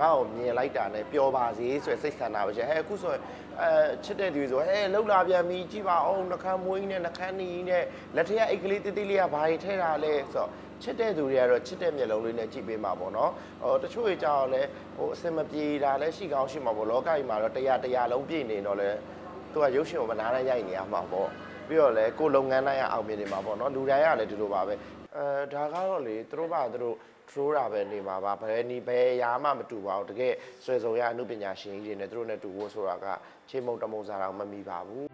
ငါ့ကိုမြင်လိုက်တာနဲ့ပျော်ပါစေဆိုရယ်စိတ်ဆန္ဒပဲရှိတယ်ဟဲ့အခုဆိုရင်အဲချစ်တဲ့သူတွေဆိုဟဲ့လှုပ်လာပြန်ပြီကြည့်ပါအောင်နှကမ်းမွေးကြီးနဲ့နှကမ်းနီကြီးနဲ့လက်ထက်အိတ်ကလေးတိတိလေးကဘာတွေထဲတာလဲဆိုတော့ချစ်တဲ့သူတွေကတော့ချစ်တဲ့မျက်လုံးလေးနဲ့ကြည့်ပေးမှာပေါ့နော်ဟိုတချို့တွေကြောက်လဲဟိုအစင်မပြေတာလဲရှိကောင်းရှိမှာပေါ့လောကကြီးမှာတော့တရားတရားလုံးပြည့်နေတော့လဲသူကရုပ်ရှင်ကိုမနာနဲ့ရိုက်နေရမှာပေါ့ပြီးတော့လဲကိုယ်လုပ်ငန်းတိုင်းကအောင်မြင်နေမှာပေါ့နော်လူတိုင်းကလည်းဒီလိုပါပဲ အဲဒါကတော့လေသူတို့ဘာသူတို့ထိုးတာပဲနေမှာပါဘယ်နီဘယ်ရာမှမတူပါဘူးတကယ်ဆွေစုံရအမှုပညာရှင်ကြီးတွေနဲ့သူတို့နဲ့တူဖို့ဆိုတာကချင်းမုံတမုံစားတော့မမီပါဘူး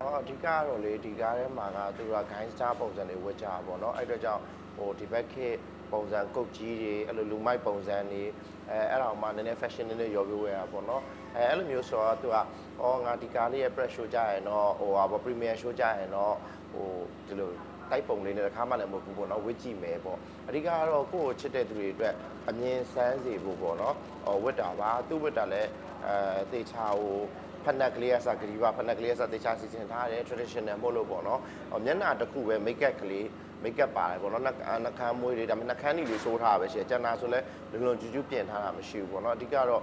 ဟောအဓိကကတော့လေဒီကားထဲမှာကသူက gangster ပုံစံတွေဝတ်ကြတာပေါ့နော်အဲ့တော့ကြောင့်ဟိုဒီဘက်ခေတ် ပုံစံကုတ်ကြီးတွေအဲ့လိုလူမိုက်ပုံစံတွေအဲအဲ့ဒါမှနည်းနည်း fashion နည်းနည်းရောပြီးဝယ်ရတာပေါ့နော်အဲအဲ့လိုမျိုးဆိုတော့သူကအော်ငါဒီကားလေးရဲ့ press show ကြရရင်တော့ဟိုဟာပေါ့ premiere show ကြရရင်တော့ဟိုဒီလိုတိုက်ပုံလေးနဲ့တစ်ခါမှလည်းမဟုတ်ဘူးပေါ့နော်ဝစ်ကြည့်မယ်ပေါ့အဓိကကတော့ကိုယ့်ကိုချစ်တဲ့သူတွေအတွက်အမြင်ဆန်းစေဖို့ပေါ့နော်ဟိုဝတ်တာပါသူ့ဝတ်တာလည်းအဲတေချာဟိုဖက်နက်ကလေးအစားဂရီပါဖက်နက်ကလေးအစားတေချာစီစဉ်ထားတယ် traditional မို့လို့ပေါ့နော်ဟောမျက်နှာတစ်ခုပဲ make up ကလေး make up ပါတယ်ပေါ့နော်နှာနှာခမ်းမွေးတွေဒါပေမဲ့နှာခမ်းတွေလေးစိုးထားတာပဲရှိတယ်ကျန်တာဆိုလဲလုံလုံကျူးကျူးပြင်ထားတာမရှိဘူးပေါ့နော်အဓိကတော့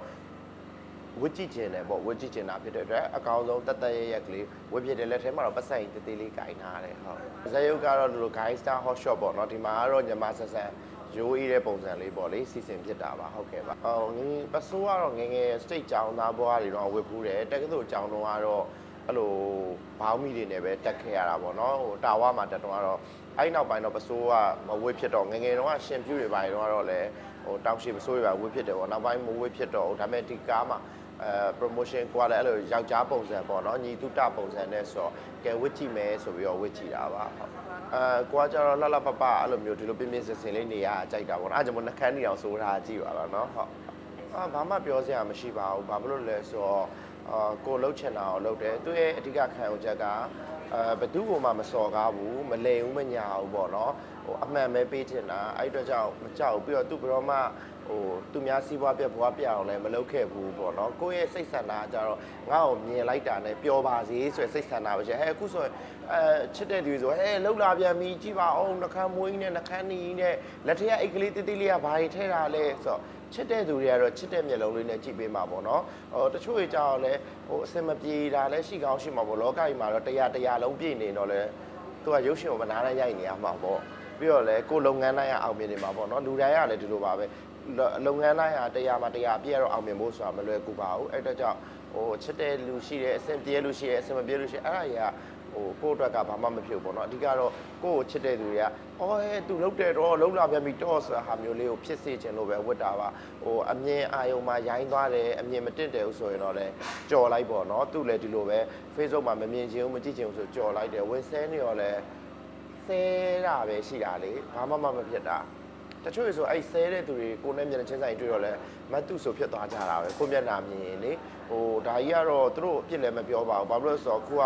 ဝစ်ကြည့်ကျင်တယ်ပေါ့ဝစ်ကြည့်ကျင်တာဖြစ်တဲ့အတွက်အကောင်ဆုံးတက်တက်ရရက်ကလေးဝစ်ဖြစ်တဲ့လက်ထဲမှာတော့ပတ်ဆိုင်တေးသေးလေးကင်ထားတယ်ဟုတ်ဇယုတ်ကတော့ဒီလို guy star hot shot ပေါ့နော်ဒီမှာကတော့ညီမဆက်ဆန်ရိုးအေးတဲ့ပုံစံလေးပေါ့လေစီစဉ်ဖြစ်တာပါဟုတ်ကဲ့ပါအော်ငင်းပစိုးကတော့ငငယ် state ကြောင်းသားဘွားတွေတော့ဝစ်ဖူးတယ်တက္ကသိုလ်ကြောင်းတော့ကတော့ အဲ့လိုဘောင်းမီတွေနဲ့ပဲတက်ခဲ့ရတာပေါ့နော်ဟိုတာဝါမှာတက်တော့ကတော့အဲ့နောက်ပိုင်းတော့ပစိုးကမဝစ်ဖြစ်တော့ငငယ်တော့ရှင်ပြူတွေပါတော့ကတော့လည်းဟိုတောက်ရှိပစိုးတွေပါဝစ်ဖြစ်တယ်ပေါ့နောက်ပိုင်းမဝစ်ဖြစ်တော့ဒါပေမဲ့ဒီကားမှာအဲ promotion ကွာလည်းအဲ့လိုယောက်ျားပုံစံပေါ့နော်ညီတုတပုံစံနဲ့ဆိုတော့ကဲဝစ်ကြည့်မယ်ဆိုပြီးတော့ဝစ်ကြည့်တာပါဟုတ်အဲကွာကြတော့လှလှပပအဲ့လိုမျိုးဒီလိုပြင်းပြင်းစင်စင်လေးနေရကြိုက်တာပေါ့နော်အဲ့ကြောင့်မို့နှခမ်းနေအောင်စိုးထားကြည့်ပါတော့နော်ဟုတ်အာဘာမှပြောစရာမရှိပါဘူးဘာဖြစ်လို့လဲဆိုတော့ အာကိုလှုပ်ချင်တာကိုလှုပ်တယ်သူရဲ့အဓိကခံယူချက်ကအဲဘသူ့ကိုမှမစော်ကားဘူးမလိမ်ဘူးမညာဘူးပေါ့နော်ဟိုအမှန်ပဲပေးချင်တာအဲ့အတွက်ကြောင့်မကြောက်ဘူးပြီးတော့သူ့ဘရောမှဟိုသူများစီးပွားပြက်ဘွားပြအောင်လည်းမလုပ်ခဲ့ဘူးပေါ့နော်ကိုယ့်ရဲ့စိတ်ဆန္ဒကကြတော့ငါ့ကိုမြင်လိုက်တာနဲ့ပျော်ပါစေဆိုရယ်စိတ်ဆန္ဒပဲရှိတယ်ဟဲ့အခုဆိုရင်အဲချစ်တဲ့သူတွေဆိုဟဲ့လှုပ်လာပြန်ပြီကြည့်ပါအောင်နှကမ်းမွေးကြီးနဲ့နှကမ်းနီကြီးနဲ့လက်ထက်အိတ်ကလေးတိတိလေးကဘာတွေထဲတာလဲဆိုတော့ ချစ်တဲ့သူတွေကတော့ချစ်တဲ့မျက်လုံးလေးနဲ့ကြည့်ပေးမှာပေါ့နော်ဟိုတချို့တွေကြောက်လဲဟိုအစင်မပြေတာလဲရှိကောင်းရှိမှာပေါ့လောကကြီးမှာတော့တရားတရားလုံးပြည့်နေတော့လဲသူကရုပ်ရှင်ကိုမနာနဲ့ရိုက်နေရမှာပေါ့ပြီးတော့လဲကိုယ်လုပ်ငန်းတိုင်းကအောင်မြင်နေမှာပေါ့နော်လူတိုင်းကလည်းဒီလိုပါပဲလုပ်ငန်းတိုင်းကတရားမှာတရားအပြည့်တော့အောင်မြင်ဖို့ဆိုတာမလွယ်ကူပါဘူးအဲ့တော့ကြောင့်ဟိုချစ်တဲ့လူရှိတယ်အစင်ပြေလူရှိတယ်အစင်မပြေလူရှိတယ်အဲ့ဒါကြီးက ဟိုကိုယ့်အတွက်ကဘာမှမဖြစ်ဘူးပေါ့နော်အဓိကတော့ကိုယ့်ကိုချစ်တဲ့သူတွေကအော်ဟဲ့သူလှုပ်တယ်တော့လှုပ်လာပြန်ပြီတော့ဆိုတာဟာမျိုးလေးကိုဖြစ်စေချင်လို့ပဲဝတ်တာပါဟိုအမြင်အာယုံမှာရိုင်းသွားတယ်အမြင်မတင့်တယ်ဘူးဆိုရင်တော့လေကြော်လိုက်ပေါ့နော်သူလည်းဒီလိုပဲ Facebook မှာမမြင်ချင်ဘူးမကြည့်ချင်ဘူးဆိုကြော်လိုက်တယ်ဝင်ဆဲနေရောလဲဆဲတာပဲရှိတာလေဘာမှမမဖြစ်တာတချို့ဆိုအဲ့ဆဲတဲ့သူတွေကိုနဲ့မျက်နှာချင်းဆိုင်တွေ့တော့လဲမတ်တုဆိုဖြစ်သွားကြတာပဲကိုမျက်နှာမြင်ရင်လေဟိုဒါကြီးကတော့သူတို့အပြစ်လည်းမပြောပါဘူးဘာလို့လဲဆိုတော့ခုက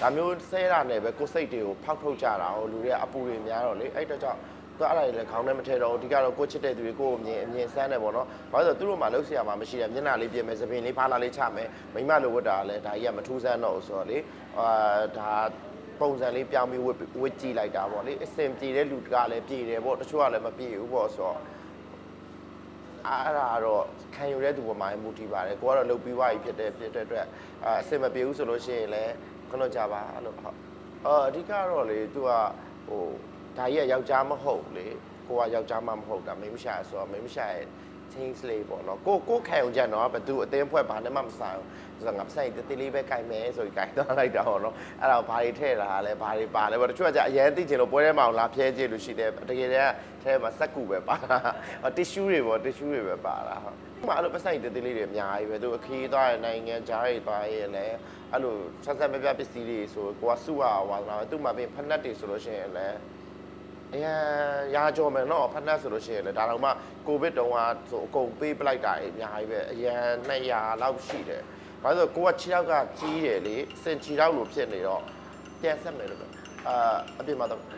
ဒါမျိုးဆဲတာနဲ့ပဲကိုယ်စိတ်တွေကိုဖောက်ထုတ်ကြတာဟိုလူတွေကအပူတွေများတော့လေအဲ့တော့ကြောင့်သူအဲ့ဒါတွေလည်းခေါင်းထဲမထည့်တော့ဘူးအဓိကတော့ကိုယ်ချစ်တဲ့သူတွေကိုအမြင်အမြင်ဆန်းတယ်ပေါ့နော်ဘာလို့လဲဆိုတော့သူတို့မှလှုပ်ရှားမှာမရှိတယ်မျက်နှာလေးပြင်မယ်သပင်လေးဖားလာလေးချမယ်မိမလိုဝတ်တာလည်းဒါကြီးကမထူးဆန်းတော့ဘူးဆိုတော့လေအာဒါပုံစံလေးပြောင်းပြီးဝတ်ဝတ်ကြည့်လိုက်တာပေါ့လေအစင်ပြေတဲ့လူကလည်းပြေတယ်ပေါ့တချို့ကလည်းမပြေဘူးပေါ့ဆိုတော့အဲ့ဒါကတော့ခံယူတဲ့သူပေါ်မှာမူတည်ပါတယ်ကိုကတော့လှုပ်ပြီးွားပြီဖြစ်တဲ့ဖြစ်တဲ့အတွက်အာအဆင်မပြေဘူးဆိုလို့ရှိရင်လည်း ခဏကြပါလို့ဟုတ်အော်အဓိကတော့လေသူကဟိုဒါကြီးကယောက်ျားမဟုတ်လေကိုကယောက်ျားမမဟုတ်တာမိန်းမရှာဆိုတော့မိန်းမရှာရဲ့ change လေးပေါ့နော်ကိုကိုခံယူချက်တော့ဘသူအတင်းဖွဲ့ဘာနဲ့မှမဆိုင်ဘူးဆိုတော့ငါပဆိုင်တတိလေးပဲကြိုက်မယ်ဆိုပြီးကြိုက်တော့လိုက်တာပေါ့နော်အဲ့ဒါဘာတွေထည့်လာလဲဘာတွေပါလဲပေါ့တချို့ကကြအရင်သိချင်လို့ပွဲထဲမှာလာဖျဲကြည့်လို့ရှိတယ်တကယ်တည်းကထဲမှာစက်ကူပဲပါတာတ िश ူးတွေပေါ့ tissue တွေပဲပါတာဟုတ်ဥပမာအဲ့လိုပဆိုင်တတိလေးတွေအများကြီးပဲသူအခီးသွားတဲ့နိုင်ငံကြားတွေသွားရင်လည်းအဲ့လိုဆက်ဆက်မပြပစ္စည်းတွေဆိုကိုကစုရဝါသနာပဲသူ့မှာပြင်ဖက်နက်တွေဆိုလို့ရှိရင်လည်း အရင်ရာကြောမယ်နော်ဖက်နှက်ဆိုလို့ရှိရင်လည်းဒါတော့မှကိုဗစ်တုန်းကဆိုအကုန်ပေးပလိုက်တာအများကြီးပဲအရင်200လောက်ရှိတယ်။ဘာလို့ဆိုကိုကခြေထောက်ကကြီးတယ်လေစင်ခြေထောက်လိုဖြစ်နေတော့ပြန်ဆက်မယ်လို့ပဲ။အာအပြင်မှာတော့ဟို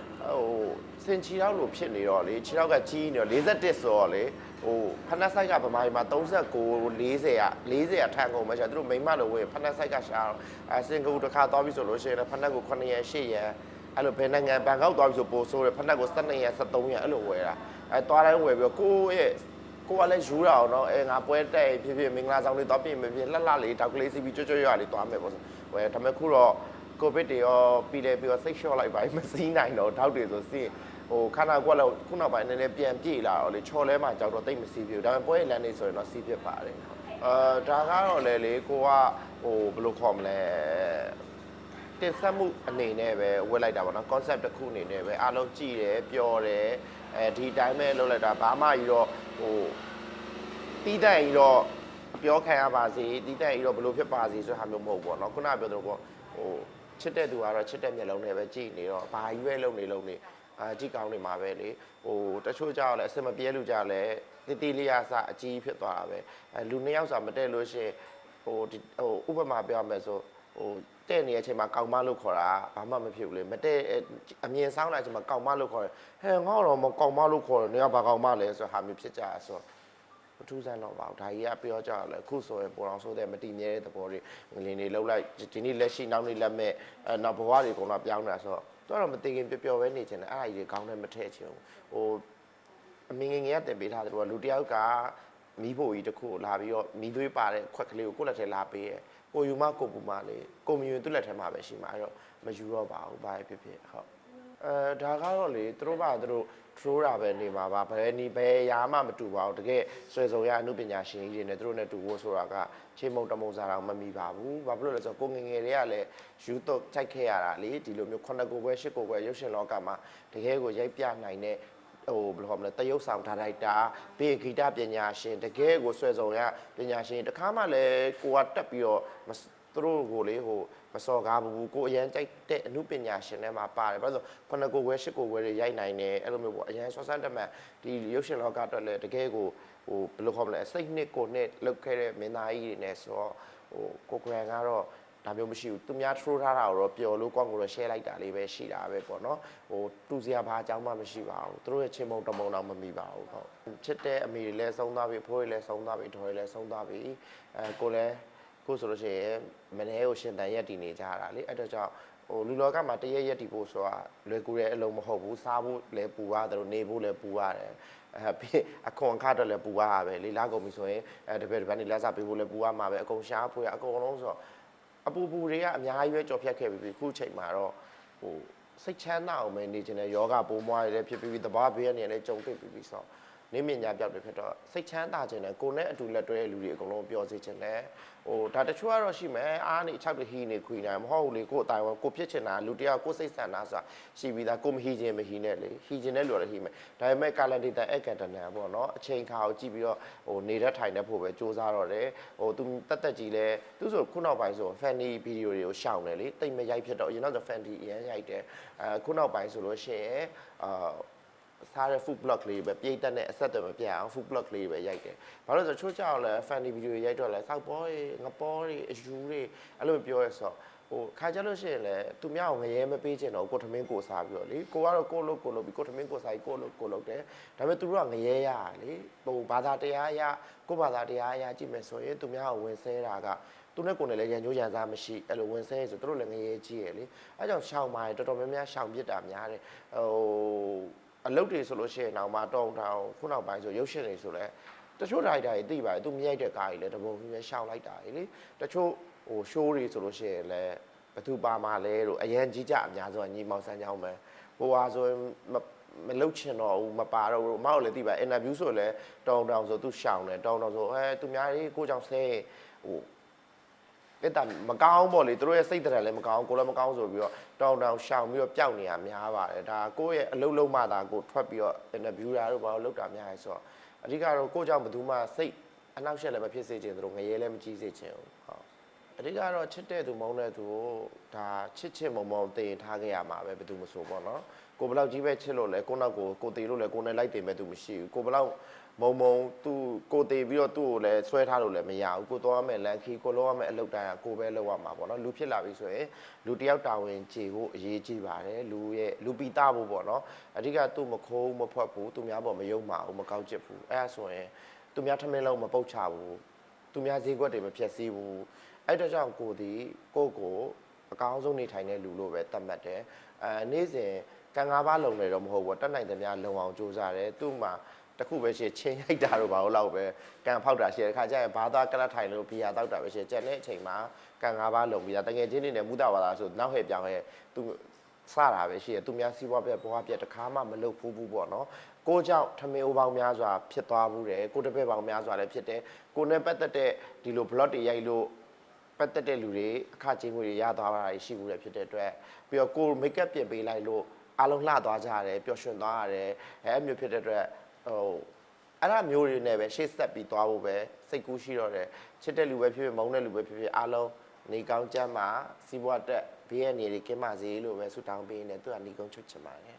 စင်ခြေထောက်လိုဖြစ်နေတော့လေခြေထောက်ကကြီးနေတော့41ဆိုတော့လေဟိုဖက်နှက်ဆိုင်ကဗမာပြည်မှာ39 40က40ကထန်ကုန်မှရှာသူတို့မိမလိုဝင်ဖက်နှက်ဆိုင်ကရှာတော့အစင်ကူတစ်ခါသွားပြီဆိုလို့ရှိရင်လည်းဖက်နှက်ကို900 800 အဲ့လိုဘယ်နိုင်ငံဘန်ကောက်သွားပြီဆိုပို့ဆိုးတယ်ဖက်နက်ကို12ရက်13ရက်အဲ့လိုဝယ်တာအဲသွားတိုင်းဝယ်ပြီးတော့ကိုယ့်ရဲ့ကိုကလည်းယူရအောင်နော်အဲငါပွဲတက်ရင်ဖြစ်ဖြစ်မင်္ဂလာဆောင်လေးသွားပြင်မဖြစ်လှလှလေးတောက်ကလေးစီးပြီးကြွကြွရွလေးသွားမယ်ပေါ့ဆိုဝယ်ဒါပေမဲ့ခုတော့ကိုဗစ်တွေရောပြီးတယ်ပြီးတော့စိတ်လျှော့လိုက်ပါမစီးနိုင်တော့တောက်တွေဆိုစီးဟိုခန္ဓာကိုယ်လည်းခုနောက်ပိုင်းနည်းနည်းပြန်ပြေလာတော့လေချော်လဲမှကြောက်တော့တိတ်မစီးပြဘူးဒါပေမဲ့ပွဲလမ်းနေဆိုရင်တော့စီးဖြစ်ပါတယ်အာဒါကတော့လေလေကိုကဟိုဘယ်လိုခေါ်မလဲ တင်ဆက်မှုအနေနဲ့ပဲဝယ်လိုက်တာပေါ့နော် concept တစ်ခုအနေနဲ့ပဲအားလုံးကြည့်တယ်ပျော်တယ်အဲဒီတိုင်းပဲလုပ်လိုက်တာဘာမှကြီးတော့ဟိုတီးတန့်ကြီးတော့ပြောခံရပါစေတီးတန့်ကြီးတော့ဘယ်လိုဖြစ်ပါစေဆိုတဲ့ဟာမျိုးမဟုတ်ဘူးပေါ့နော်ခုနကပြောသလိုပေါ့ဟိုချစ်တဲ့သူကတော့ချစ်တဲ့မျက်လုံးနဲ့ပဲကြည့်နေတော့ဘာကြီးပဲလုပ်နေလုပ်နေအာကြည့်ကောင်းနေမှာပဲလေဟိုတချို့ကြောက်လဲအစမပြေလူကြလဲတီတီလေးရစအကြီးဖြစ်သွားတာပဲအဲလူနှစ်ယောက်စာမတည့်လို့ရှိရင်ဟိုဒီဟိုဥပမာပြောရမယ်ဆို ဟိုတဲ့နေတဲ့အချိန်မှာကောက်မလို့ခေါ်တာဘာမှမဖြစ်ဘူးလေမတဲ့အမြင်ဆောင်တဲ့အချိန်မှာကောက်မလို့ခေါ်တယ်ဟဲ့ငါတော့မကောက်မလို့ခေါ်တယ်နေကဘာကောက်မလဲဆိုတော့ဟာမျိုးဖြစ်ကြတာဆိုတော့မထူးဆန်းတော့ပါဘူးဒါကြီးကပြောကြရလဲအခုဆိုရင်ပေါ်အောင်ဆိုတဲ့မတည်မြဲတဲ့သဘောတွေငလင်းတွေလှုပ်လိုက်ဒီနေ့လက်ရှိနောက်နေ့လက်မဲ့အဲနောက်ဘဝတွေကုန်တော့ပြောင်းနေတာဆိုတော့တော့တော့မတည်ခင်ပျော်ပျော်ပဲနေချင်တယ်အဲ့ဒါကြီးတွေကောင်းတယ်မထည့်ချင်ဘူးဟိုအမင်းငယ်ငယ်ကတင်ပေးထားတယ်လို့လူတယောက်က မီးဖို့ကြီးတစ်ခုကိုလာပြီးတော့မီးသွေးပါတဲ့ခွက်ကလေးကိုကိုယ့်လက်ထဲလာပေးရဲ့ကိုယူမကိုပူမလေးကိုမြူရင်သူ့လက်ထဲမှာပဲရှိမှာအဲ့တော့မယူတော့ပါဘူးဘာဖြစ်ဖြစ်ဟုတ်အဲဒါကတော့လေသူတို့ဘာသူတို့ထရိုးတာပဲနေမှာပါဘယ်နီဘယ်ရာမှမတူပါဘူးတကယ်ဆွေစုံရအမှုပညာရှင်ကြီးတွေနဲ့သူတို့နဲ့တူဖို့ဆိုတာကချိန်မုံတမုံစားတော့မမီပါဘူးဘာဖြစ်လို့လဲဆိုတော့ကိုငယ်ငယ်တွေကလည်းယူတော့ခြိုက်ခဲ့ရတာလေဒီလိုမျိုးခုနှစ်ကိုယ်ပဲရှစ်ကိုယ်ပဲရုပ်ရှင်လောကမှာတကယ်ကိုရိုက်ပြနိုင်တဲ့ ဟိုဘယ်လိုခေါ်မလဲတရုပ်ဆောင်ဒါရိုက်တာပြီးရင်ဂီတပညာရှင်တကယ်ကိုဆွဲဆောင်ရပညာရှင်တခါမှလည်းကိုကတက်ပြီးတော့မစသူတို့ကိုလေဟိုမစော်ကားဘူးကိုအရန်ကြိုက်တဲ့အမှုပညာရှင်တွေမှာပါတယ်ဘာလို့လဲဆိုခုနစ်ကိုယ်ဝဲရှစ်ကိုယ်ဝဲတွေရိုက်နိုင်တယ်အဲ့လိုမျိုးပေါ့အရန်ဆွမ်းဆန်းတက်မှန်ဒီရုပ်ရှင်လောကအတွက်လည်းတကယ်ကိုဟိုဘယ်လိုခေါ်မလဲစိတ်နှစ်ကိုနှစ်လောက်ခဲ့တဲ့မင်းသားကြီးတွေနဲ့ဆိုတော့ဟိုကိုကွယ်ကတော့ ဒါမျိုးမရှိဘူးသူများထရိုးထားတာကိုတော့ပျော်လို့ကောင်းကိုတော့ share လိုက်တာလေးပဲရှိတာပဲပေါ့နော်ဟိုတူစရာဘာအကြောင်းမှမရှိပါဘူးသူတို့ရဲ့ချင်းမုံတမုံတော့မမိပါဘူးဟုတ်ချစ်တဲ့အမေတွေလည်းဆုံးသွားပြီအဖိုးတွေလည်းဆုံးသွားပြီဒေါ်တွေလည်းဆုံးသွားပြီအဲကိုလည်းခုဆိုလို့ရှိရင်မနေ့ကိုရှင်တန်ရက်တည်နေကြတာလေအဲ့တော့ကြောင့်ဟိုလူလောကမှာတရက်ရက်တည်ဖို့ဆိုတာလွယ်ကူတဲ့အလုံးမဟုတ်ဘူးစားဖို့လည်းပူရတယ်လို့နေဖို့လည်းပူရတယ်အဲပြီးအခွန်အခါတော့လည်းပူရတာပဲလေလာကုန်ပြီဆိုရင်အဲတပည့်တပန်းနေလက်စားပေးဖို့လည်းပူရမှာပဲအကုန်ရှားဖွေရအကုန်လုံးဆိုတော့ အပူပူတွေကအများကြီးပဲကြော်ဖြတ်ခဲ့ပြီခုချိန်မှာတော့ဟိုစိတ်ချမ်းသာအောင်ပဲနေချင်တဲ့ယောဂပိုးမွားရလည်းဖြစ်ပြီးတဘာဘေးကနေလည်းကြုံတွေ့ပြီးပြီဆိုတော့ နေမြညာပြောက်တွေဖြစ်တော့စိတ်ချမ်းသာခြင်းနဲ့ကိုယ်နဲ့အတူလက်တွဲတဲ့လူတွေအကုန်လုံးပျော်စေခြင်းနဲ့ဟိုဒါတချို့ကတော့ရှိမယ်အားနေ6တဟီနေခွေနိုင်မဟုတ်ဘူးလေကိုယ်အတိုင်းဝကိုဖြစ်ချင်တာလူတယောက်ကိုယ်စိတ်ဆန္ဒဆိုတာရှိပြီးသားကိုမဟီခြင်းမဟီနဲ့လေဟီခြင်းနဲ့လူလည်းဟီမယ်ဒါပေမဲ့ကာလန်ဒေတာအက်ကတနံပေါ့နော်အချိန်ခါကိုကြည့်ပြီးတော့ဟိုနေတဲ့ထိုင်တဲ့ဖို့ပဲစူးစမ်းတော့တယ်ဟိုသူတက်တက်ကြီးလဲသူဆိုခုနောက်ပိုင်းဆို fanny ဗီဒီယိုတွေကိုရှောင်တယ်လေတိတ်မရိုက်ဖြစ်တော့အရင်တော့ဆို fanny အရင်ရိုက်တယ်အဲခုနောက်ပိုင်းဆိုလို့ရှိရင်အာ စားတဲ့ food blog လေးပဲပြိတ်တက်နဲ့အဆက်အသွယ်မပြတ်အောင် food blog လေးပဲရိုက်တယ်။ဘာလို့လဲဆိုတော့ချို့ကြောက်လဲ funny video ရိုက်တော့လဲစောက်ပေါ်တွေငပေါ်တွေအယူတွေအဲ့လိုပြောရဲဆိုတော့ဟိုခါကြလို့ရှိရင်လဲသူများကိုငရဲမပေးချင်တော့ကိုထမင်းကိုစားပြီးတော့လေကိုကတော့ကိုလို့ကိုလို့ပြီးကိုထမင်းကိုစားပြီးကိုလို့ကိုလို့တယ်ဒါပေမဲ့သူတို့ကငရဲရတာလေဟိုဘာသာတရားရကိုဘာသာတရားရကြည့်မယ်ဆိုရင်သူများကိုဝင်ဆဲတာကသူနဲ့ကိုယ်နဲ့လည်းရန်ကြိုးရန်စားမရှိအဲ့လိုဝင်ဆဲဆိုသူတို့လည်းငရဲကြီးရယ်လေအဲကြောင့်ရှောင်ပါတယ်တော်တော်များများရှောင်ပြစ်တာများတယ်ဟို အလုပ်တွေဆိုလို့ရှိရင်တော့မှတောင်းတောင်းခုနောက်ပိုင်းဆိုရုပ်ရှင်တွေဆိုလဲတချို့ဒိုင်တာတွေသိပါတယ်သူမရိုက်တဲ့ကားကြီးလဲတပုံကြီးပဲရှောင်လိုက်တာလေတချို့ဟို show တွေဆိုလို့ရှိရင်လဲဘသူပါมาလဲတို့အရန်ကြီးကြအများဆုံးကညီမောင်ဆန်းချောင်းပဲဟိုဟာဆိုရင်မမလုတ်ချင်တော့ဘူးမပါတော့ဘူးမောက်လည်းသိပါ interview ဆိုလဲတောင်းတောင်းဆိုသူရှောင်တယ်တောင်းတောင်းဆိုအဲသူများကြီးကိုကြောင့်ဆဲဟို အဲ့ဒါမကောင်းပေါ့လေသူတို့ရဲ့စိတ်တရလည်းမကောင်းကိုလည်းမကောင်းဆိုပြီးတော့တောင်းတောင်းရှောင်ပြီးတော့ပျောက်နေရများပါတယ်ဒါကိုယ့်ရဲ့အလုပ်လုံးမှသာကိုထွက်ပြီးတော့ interview တာတို့ဘာလို့လုပ်တာများလဲဆိုတော့အဓိကတော့ကိုယ့်ကြောင့်ဘယ်သူမှစိတ်အနောက်ရှက်လည်းမဖြစ်စေချင်သူတို့ငရဲလည်းမကြီးစေချင်ဘူးဟုတ်အဓိကတော့ချစ်တဲ့သူမုန်းတဲ့သူကိုဒါချစ်ချစ်မုံမုံတင်ထားခဲ့ရမှာပဲဘယ်သူမဆိုပေါ့နော်ကိုဘယ်လောက်ကြီးပဲချစ်လို့လဲကိုနောက်ကိုကိုတေလို့လဲကိုနဲ့လိုက်တင်မဲ့သူမရှိဘူးကိုဘယ်လောက် မုံမုံသူ့ကိုတည်ပြီးတော့သူ့ကိုလည်းဆွဲထားလို့လည်းမရဘူးကိုသွားမယ်လန်ခီကိုလောက်ရမယ်အလုပ်တိုင်းကကိုပဲလောက်ရမှာပေါ့နော်လူဖြစ်လာပြီဆိုရင်လူတစ်ယောက်တာဝန်ကျေဖို့အရေးကြီးပါတယ်လူရဲ့လူပီတာဖို့ပေါ့နော်အဓိကသူ့မခိုးမဖွက်ဘူးသူများပေါ်မယုံမှာဘူးမကောက်ချစ်ဘူးအဲ့ဒါဆိုရင်သူများထမင်းလုံးမပုတ်ချဘူးသူများဈေးကွက်တွေမဖြက်စီးဘူးအဲ့တော့ကြောင့်ကိုဒီကိုကိုအကောင်းဆုံးနေထိုင်တဲ့လူလို့ပဲသတ်မှတ်တယ်အဲနေ့စဉ်ကံငါးပါးလုံနေတော့မဟုတ်ဘူးတက်နိုင်သမျှလုံအောင်ကြိုးစားတယ်သူ့မှာ တခုပဲရှိချင်းရိုက်တာတော့ဘာလို့လောက်ပဲကန်ဖောက်တာရှိတဲ့ခါကျရင်ဘာသာကလတ်ထိုင်လို့ဘီယာတောက်တာပဲရှိကျန်တဲ့အချိန်မှာကန်ငါးပါးလုံပြီးတာတကယ်ချင်းနေနဲ့မူတာပါလားဆိုနောက်ဟဲ့ပြောင်းဟဲ့သူစတာပဲရှိရသူများစီးပွားပြက်ဘွားပြက်တခါမှမလုပ်ဘူးဘူးပေါ့နော်ကိုကြောင့်ထမင်းအိုးပေါင်းများစွာဖြစ်သွားဘူးတယ်ကိုတစ်ပည့်ပေါင်းများစွာလည်းဖြစ်တယ်ကိုနဲ့ပတ်သက်တဲ့ဒီလို blog တွေရိုက်လို့ပတ်သက်တဲ့လူတွေအခချင်းငွေတွေရသွားတာရှိဘူးတယ်ဖြစ်တဲ့အတွက်ပြီးတော့ကိုမိတ်ကပ်ပြင်ပေးလိုက်လို့အားလုံးလှသွားကြရတယ်ပျော်ရွှင်သွားရတယ်အဲအမျိုးဖြစ်တဲ့အတွက် ဟိုအဲ့ဒါမျိုးတွေနဲ့ပဲရှေ့ဆက်ပြီးသွားဖို့ပဲစိတ်ကူးရှိတော့တယ်ချစ်တဲ့လူပဲဖြစ်ဖြစ်မုန်းတဲ့လူပဲဖြစ်ဖြစ်အားလုံးနေကောင်းကြမှာစီးပွားတက်ဘေးရနေတွေကင်းပါစေလို့ပဲဆုတောင်းပေးနေသူကနေကုန်းချွတ်ချင်ပါတယ်